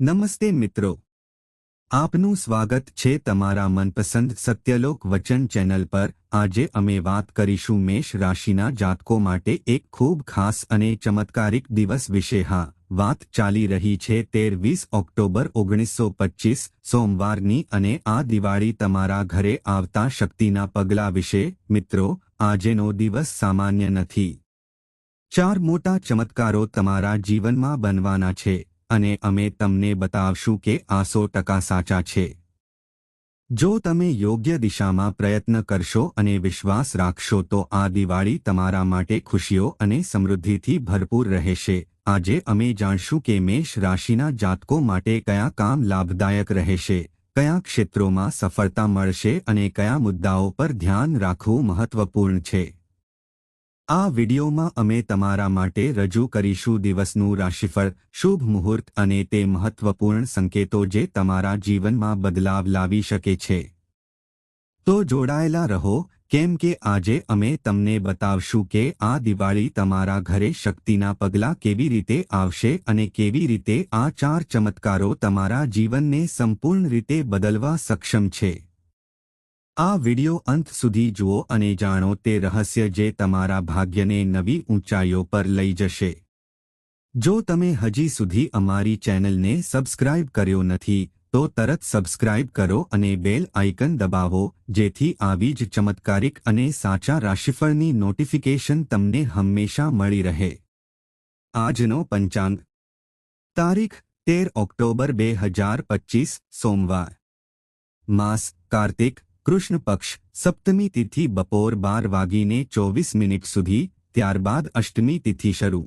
નમસ્તે મિત્રો. આપનું સ્વાગત છે તમારા મનપસંદ સત્યલોક વચન ચેનલ પર. આજે અમે વાત કરીશું મેષ રાશિના જાતકો માટે એક ખૂબ ખાસ અને ચમત્કારિક દિવસ વિશે. હા, વાત ચાલી રહી છે તેર વીસ ઓક્ટોબર ઓગણીસો પચ્ચીસ સોમવારની અને આ દિવાળી તમારા ઘરે આવતા શક્તિના પગલા વિશે. મિત્રો, આજેનો દિવસ સામાન્ય નથી. ચાર મોટા ચમત્કારો તમારા જીવનમાં બનવાના છે. અને અમે તમને બતાવશું કે આ સો ટકા સાચા છે. જો તમે યોગ્ય દિશામાં પ્રયત્ન કરશો અને વિશ્વાસ રાખશો તો આ દિવાળી તમારા માટે ખુશીઓ અને સમૃદ્ધિથી ભરપૂર રહેશે. આજે અમે જાણશું કે મેષ રાશિના જાતકો માટે કયા કામ લાભદાયક રહેશે, કયા ક્ષેત્રોમાં સફળતા મળશે અને કયા મુદ્દાઓ પર ધ્યાન રાખવું મહત્વપૂર્ણ છે. આ વિડિયોમાં અમે તમારા માટે રજૂ કરીશું દિવસનું રાશિફળ, શુભ મુહૂર્ત અને તે મહત્વપૂર્ણ સંકેતો જે તમારા જીવનમાં બદલાવ લાવી શકે છે. તો જોડાયેલા રહો, કેમ કે આજે અમે તમને બતાવશું કે આ દિવાળી તમારા ઘરે શક્તિના પગલાં કેવી રીતે આવશે અને કેવી રીતે આ ચાર ચમત્કારો તમારા જીવનને સંપૂર્ણ રીતે બદલવા સક્ષમ છે. આ વિડિયો અંત સુધી જુઓ અને જાણો તે રહસ્ય જે તમારા ભાગ્યને નવી ઊંચાઈઓ પર લઈ જશે. જો તમે હજી સુધી અમારી ચેનલને સબસ્ક્રાઇબ કર્યો નથી, તો તરત સબસ્ક્રાઇબ કરો અને બેલ આઇકન દબાવો, જેથી આવી જ ચમત્કારિક અને સાચા રાશિફળની નોટિફિકેશન તમને હંમેશા મળી રહે. આજનો પંચાંગ. તારીખ, તેર ઓક્ટોબર બે હજાર પચીસ, સોમવાર. માસ, કાર્તિક કૃષ્ણ પક્ષ સપ્તમી તિથિ બપોર બાર વાગીને ચોવીસ મિનિટ સુધી ત્યારબાદ અષ્ટમી તિથિ શરૂ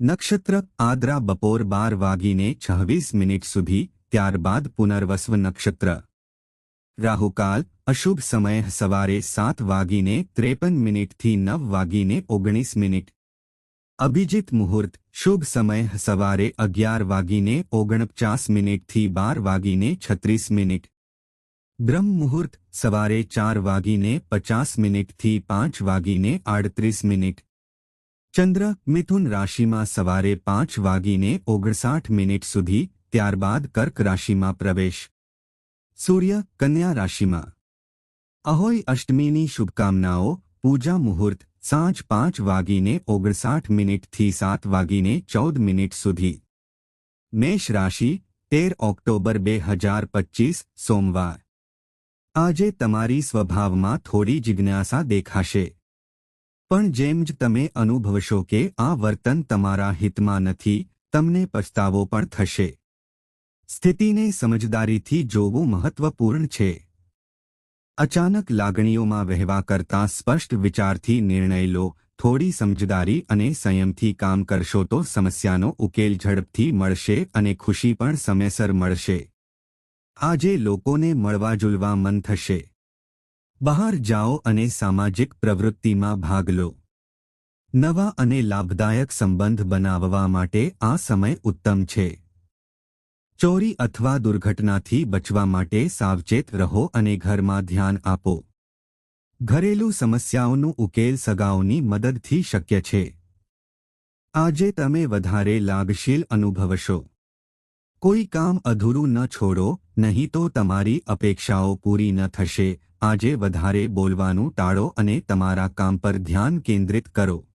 નક્ષત્ર આદ્રા બપોર બાર વાગીને છવ્વીસ મિનિટ સુધી ત્યારબાદ પુનર્વસ્વ નક્ષત્ર રાહુકાલ અશુભ સમય સવારે સાત વાગીને ત્રેપન મિનિટથી નવ વાગીને ઓગણીસ મિનિટ અભિજીત મુહૂર્ત શુભ સમય સવારે અગિયાર વાગીને ઓગણપચાસ મિનિટથી બાર વાગીને છત્રીસ મિનિટ બ્રહ્મ મુહૂર્ત સવારે ચાર વાગીને પચાસ મિનિટથી પાંચ વાગીને આડત્રીસ મિનિટ ચંદ્ર મિથુન રાશિમાં સવારે પાંચ વાગીને ઓગણસાઠ મિનિટ સુધી ત્યારબાદ કર્ક રાશિમાં પ્રવેશ સૂર્ય કન્યા રાશિમાં અહોય અષ્ટમીની શુભકામનાઓ પૂજા મુહૂર્ત સાંજ પાંચ વાગીને ઓગણસાઠ મિનિટથી સાત વાગીને ચૌદ મિનિટ સુધી મેષ રાશિ તેર ઓક્ટોબર બે હજાર પચીસ સોમવાર આજે તમારી સ્વભાવમાં થોડી જિજ્ઞાસા દેખાશે. પણ જેમ જ તમે અનુભવશો કે આ વર્તન તમારા હિતમાં નથી, તમને પછતાવો પણ થશે. સ્થિતિને સમજદારીથી જોવું મહત્વપૂર્ણ છે. અચાનક લાગણીઓમાં વહેવા કરતાં સ્પષ્ટ વિચારથી નિર્ણય લો, થોડી સમજદારી અને સંયમથી કામ કરશો તો સમસ્યાનો ઉકેલ ઝડપથી મળશે અને ખુશી પણ સમયસર મળશે. આજે લોકોને મળવા જુલવા મન થશે. બહાર જાઓ અને સામાજિક પ્રવૃત્તિમાં ભાગ લો. નવા અને લાભદાયક સંબંધ બનાવવા માટે આ સમય ઉત્તમ છે. ચોરી અથવા દુર્ઘટનાથી બચવા માટે સાવચેત રહો અને ઘરમાં ધ્યાન આપો. ઘરેલું સમસ્યાઓનું ઉકેલ સગાઓની મદદથી શક્ય છે. આજે તમે વધારે લાગશીલ અનુભવશો. કોઈ કામ અધૂરું ન છોડો નહીં તો તમારી અપેક્ષાઓ પૂરી ન થશે. આજે વધારે બોલવાનું ટાળો અને તમારા કામ પર ધ્યાન કેન્દ્રિત કરો.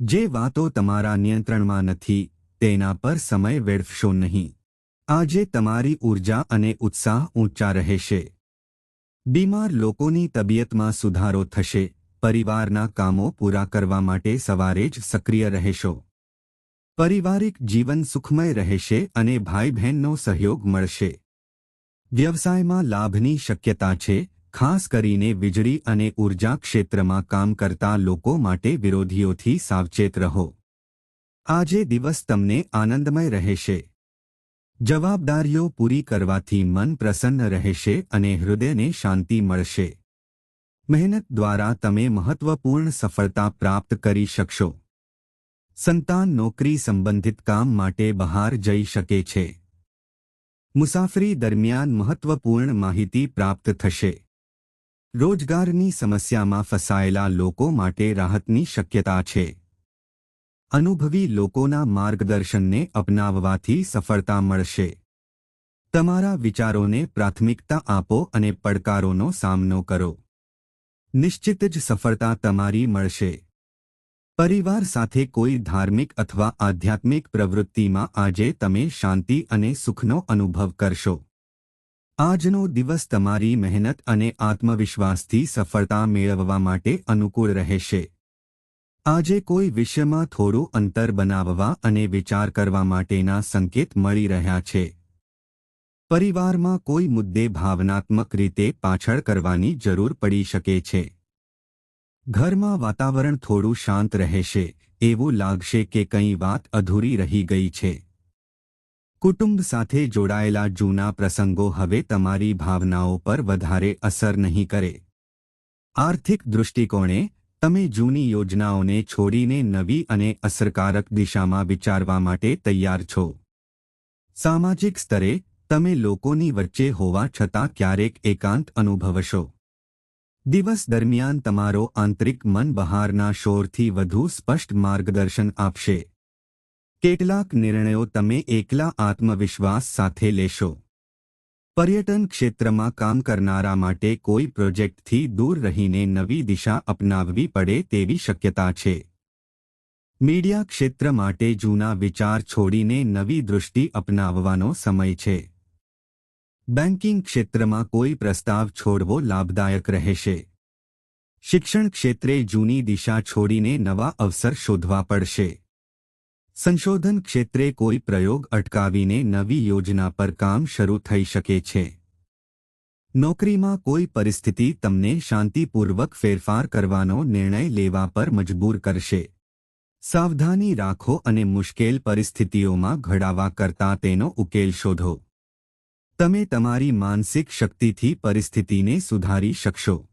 જે વાતો તમારા નિયંત્રણમાં નથી, તેના પર સમય વેડફશો નહીં. આજે તમારી ઊર્જા અને ઉત્સાહ ઊંચા રહેશે. બીમાર લોકોની તબિયતમાં સુધારો થશે. પરિવારના કામો પૂરા કરવા માટે સવારે જ સક્રિય રહેશો. પારિવારિક જીવન સુખમય રહેશે અને ભાઈ બહેનનો સહયોગ મળશે. વ્યવસાયમાં લાભની શક્યતા છે, ખાસ કરીને વીજળી અને ઊર્જા ક્ષેત્રમાં કામ કરતા લોકો માટે વિરોધીઓથી સાવચેત રહો. આજે દિવસ તમને આનંદમય રહેશે. જવાબદારીઓ પૂરી કરવાથી મન પ્રસન્ન રહેશે અને હૃદયને શાંતિ મળશે. મહેનત દ્વારા તમે મહત્વપૂર્ણ સફળતા પ્રાપ્ત કરી શકશો. સંતાન નોકરી સંબંધિત કામ માટે બહાર જઈ શકે છે. મુસાફરી દરમિયાન મહત્વપૂર્ણ માહિતી પ્રાપ્ત થશે. રોજગારની સમસ્યામાં ફસાયેલા લોકો માટે રાહતની શક્યતા છે. અનુભવી લોકોના માર્ગદર્શનને અપનાવવાથી સફળતા મળશે. તમારા વિચારોને પ્રાથમિકતા આપો અને પડકારોનો સામનો કરો. નિશ્ચિત જ સફળતા તમારી મળશે. પરિવાર સાથે કોઈ ધાર્મિક અથવા આધ્યાત્મિક પ્રવૃત્તિમાં આજે તમે શાંતિ અને સુખનો અનુભવ કરશો. આજનો દિવસ તમારી મહેનત અને આત્મવિશ્વાસથી સફળતા મેળવવા માટે અનુકૂળ રહેશે. આજે કોઈ વિષયમાં થોડું અંતર બનાવવા અને વિચાર કરવા માટેના સંકેત મળી રહ્યા છે. પરિવારમાં કોઈ મુદ્દે ભાવનાત્મક રીતે પાછળ કરવાની જરૂર પડી શકે છે. ઘરમાં વાતાવરણ થોડું શાંત રહેશે, એવું લાગશે કે કંઈ વાત અધૂરી રહી ગઈ છે. કુટુંબ સાથે જોડાયેલા જૂના પ્રસંગો હવે તમારી ભાવનાઓ પર વધારે અસર નહીં કરે. આર્થિક દૃષ્ટિકોણે, તમે જૂની યોજનાઓને છોડીને નવી અને અસરકારક દિશામાં વિચારવા માટે તૈયાર છો. સામાજિક સ્તરે, તમે લોકોની વચ્ચે હોવા છતાં ક્યારેક એકાંત અનુભવશો. દિવસ દરમિયાન તમારો આંતરિક મન બહારના શોરથી વધુ સ્પષ્ટ માર્ગદર્શન આપશે. કેટલાક નિર્ણયો તમે એકલા આત્મવિશ્વાસ સાથે લેશો. પર્યટન ક્ષેત્રમાં કામ કરનારા માટે કોઈ પ્રોજેક્ટથી દૂર રહીને નવી દિશા અપનાવવી પડે તેવી શક્યતા છે. મીડિયા ક્ષેત્ર માટે જૂના વિચાર છોડીને નવી દૃષ્ટિ અપનાવવાનો સમય છે. બેન્કિંગ ક્ષેત્રમાં કોઈ પ્રસ્તાવ છોડવો લાભદાયક રહેશે. શિક્ષણ ક્ષેત્રે જૂની દિશા છોડીને નવા અવસર શોધવા પડશે. સંશોધન ક્ષેત્રે કોઈ પ્રયોગ અટકાવીને નવી યોજના પર કામ શરૂ થઈ શકે છે. નોકરીમાં કોઈ પરિસ્થિતિ તમને શાંતિપૂર્વક ફેરફાર કરવાનો નિર્ણય લેવા પર મજબૂર કરશે. સાવધાની રાખો અને મુશ્કેલ પરિસ્થિતિઓમાં ઘડાવા કરતાં તેનો ઉકેલ શોધો. તમે તમારી માનસિક શક્તિથી પરિસ્થિતિને સુધારી શકશો.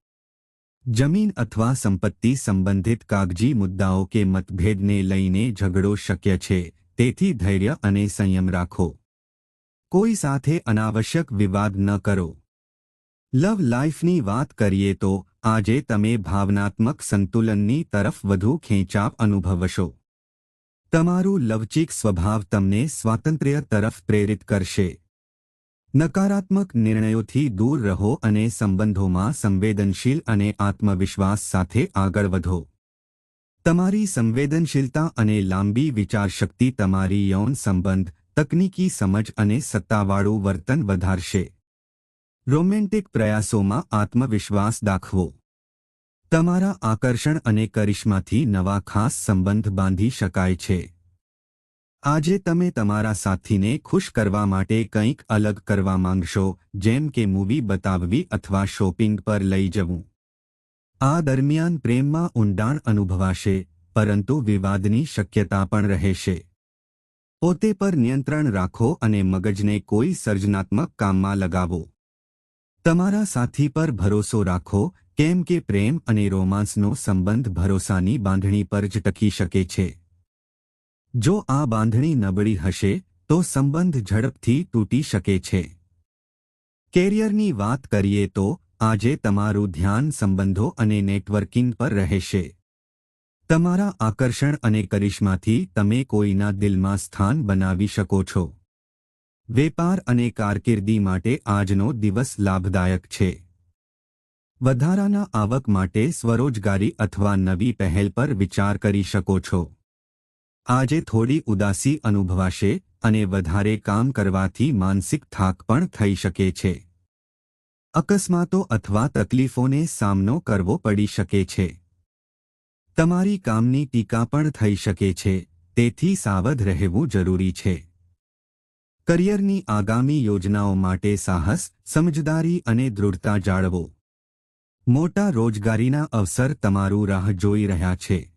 જમીન અથવા સંપત્તિ સંબંધિત કાગજી મુદ્દાઓ કે મતભેદને લઈને ઝઘડો શક્ય છે, તેથી ધૈર્ય અને સંયમ રાખો. કોઈ સાથે અનાવશ્યક વિવાદ ન કરો. લવ લાઈફની વાત કરીએ તો, આજે તમે ભાવનાત્મક સંતુલનની તરફ વધુ ખેંચાવ અનુભવશો. તમારું લવચિક સ્વભાવ તમને સ્વાતંત્ર્ય તરફ પ્રેરિત કરશે. નકારાત્મક નિર્ણયોથી દૂર રહો અને સંબંધોમાં સંવેદનશીલ અને આત્મવિશ્વાસ સાથે આગળ વધો. તમારી સંવેદનશીલતા અને લાંબી વિચારશક્તિ તમારી યૌન સંબંધ, તકનીકી સમજ અને સત્તાવાળું વર્તન વધારશે. રોમેન્ટિક પ્રયાસોમાં આત્મવિશ્વાસ દાખવો. તમારા આકર્ષણ અને કરિશ્માથી નવા ખાસ સંબંધ બાંધી શકાય છે. આજે તમે તમારા સાથીને ખુશ કરવા માટે કંઈક અલગ કરવા માંગશો, જેમ કે મૂવી બતાવવી અથવા શોપિંગ પર લઈ જવું. આ દરમિયાન પ્રેમમાં ઊંડાણ અનુભવાશે, પરંતુ વિવાદની શક્યતા પણ રહેશે. પોતે પર નિયંત્રણ રાખો અને મગજને કોઈ સર્જનાત્મક કામમાં લગાવો. તમારા સાથી પર ભરોસો રાખો, કેમ કે પ્રેમ અને રોમાન્સનો સંબંધ ભરોસાની બાંધણી પર જ ટકી શકે છે. જો આ બાંધણી નબળી હશે, તો સંબંધ ઝડપથી તૂટી શકે છે. કેરિયરની વાત કરીએ તો, આજે તમારું ધ્યાન સંબંધો અને નેટવર્કિંગ પર રહેશે. તમારા આકર્ષણ અને કરિશ્માથી તમે કોઈના દિલમાં સ્થાન બનાવી શકો છો. વેપાર અને કારકિર્દી માટે આજનો દિવસ લાભદાયક છે. વધારાના આવક માટે સ્વરોજગારી અથવા નવી પહેલ પર વિચાર કરી શકો છો. આજે થોડી ઉદાસી અનુભવાશે અને વધારે કામ કરવાથી માનસિક થાક પણ થઈ શકે છે. અકસ્માતો અથવા તકલીફોને સામનો કરવો પડી શકે છે. તમારી કામની ટીકા પણ થઈ શકે છે, તેથી સાવધ રહેવું જરૂરી છે. કરિયરની આગામી યોજનાઓ માટે સાહસ, સમજદારી અને દૃઢતા જાળવો. મોટા રોજગારીના અવસર તમારું રાહ જોઈ રહ્યા છે.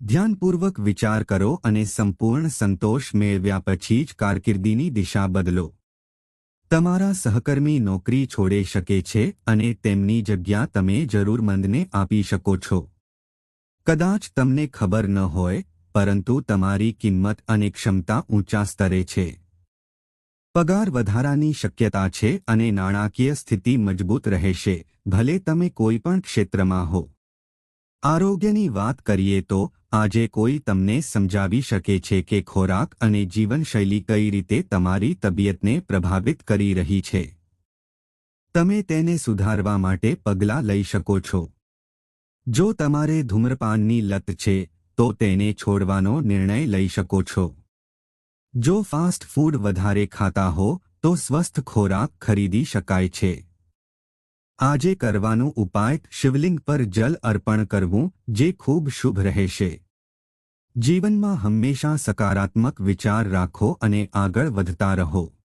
ધ્યાનપૂર્વક વિચાર કરો અને સંપૂર્ણ સંતોષ મેળવ્યા પછી જ કારકિર્દીની દિશા બદલો. તમારા સહકર્મી નોકરી છોડી શકે છે અને તેમની જગ્યા તમે જરૂરમંદને આપી શકો છો. કદાચ તમને ખબર ન હોય, પરંતુ તમારી કિંમત અને ક્ષમતા ઊંચા સ્તરે છે. પગાર વધારાની શક્યતા છે અને નાણાકીય સ્થિતિ મજબૂત રહેશે, ભલે તમે કોઈ પણ ક્ષેત્રમાં હો. આરોગ્યની વાત કરીએ તો આજે કોઈ તમને સમજાવી શકે છે કે ખોરાક અને જીવનશૈલી કઈ રીતે તમારી તબિયતને પ્રભાવિત કરી રહી છે. તમે તેને સુધારવા માટે પગલાં લઈ શકો છો. જો તમારે ધૂમ્રપાનની લત છે, તો તેને છોડવાનો નિર્ણય લઈ શકો છો. જો ફાસ્ટ ફૂડ વધારે ખાતા હો, તો સ્વસ્થ ખોરાક ખરીદી શકાય છે. આજે કરવાનો ઉપાય શિવલિંગ પર જલ અર્પણ કરવું, જે ખૂબ શુભ રહેશે. જીવનમાં હંમેશા સકારાત્મક વિચાર રાખો અને આગળ વધતા રહો.